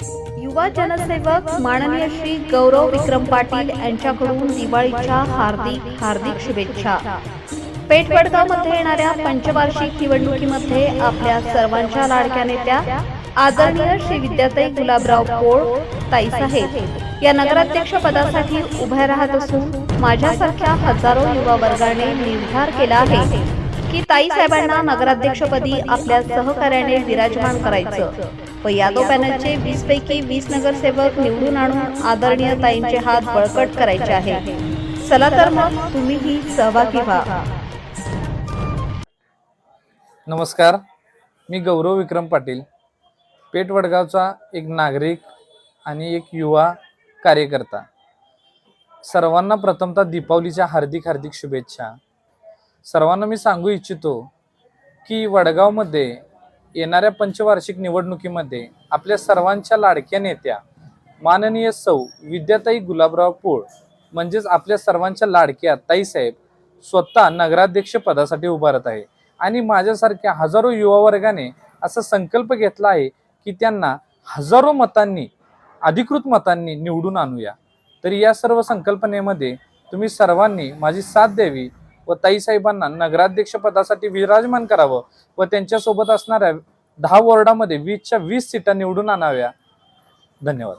युवा जनसेवक माननीय श्री गौरव विक्रम पाटील यांच्याकडून दिवाळीच्या हार्दिक हार्दिक शुभेच्छा. पेठ वडगावमध्ये येणाऱ्या पंचवार्षिक निवडणुकीमध्ये आपल्या सर्वांच्या लाडक्या नेत्या आदरणीय श्री विद्याताई गुलाबराव पोळ ताईसाहेब या नगराध्यक्ष पदासाठी उभ्या राहत असून माझ्यासारख्या हजारो युवा वर्गाने निर्धार केला आहे. की ताईसाहेबांना नगराध्यक्षपदी आपल्या सहकार्याने विराजमान करायचं. व यादव पॅनलचे वीस पैकी वीस नगरसेवक निवडून आणून आदरणीय ताईंचे हात बळकट करायचे आहे. चला तर मग तुम्हीही सहभागी व्हा. नमस्कार. मी गौरव विक्रम पाटील. पेठ वडगावचा एक नागरिक आणि एक युवा कार्यकर्ता. सर्वांना प्रथमतः दीपावलीच्या हार्दिक हार्दिक शुभेच्छा. सर्वांना मी सांगू इच्छितो की वडगावमध्ये येणाऱ्या पंचवार्षिक निवडणुकीमध्ये आपल्या सर्वांच्या लाडक्या नेत्या माननीय सौ विद्याताई गुलाबराव पोळ म्हणजेच आपल्या सर्वांच्या लाडक्या ताईसाहेब स्वतः नगराध्यक्ष पदासाठी उभारत आहे. आणि माझ्यासारख्या हजारो युवा वर्गाने असा संकल्प घेतला आहे की त्यांना हजारो मतांनी अधिकृत मतांनी निवडून आणूया. तर या सर्व संकल्पनेमध्ये तुम्ही सर्वांनी माझी साथ द्यावी व ताईसाहेबांना नगराध्यक्ष पदासाठी विराजमान करावं व त्यांच्यासोबत असणाऱ्या दहा वॉर्डामध्ये वीसच्या वीस सीटा निवडून आणाव्या. धन्यवाद.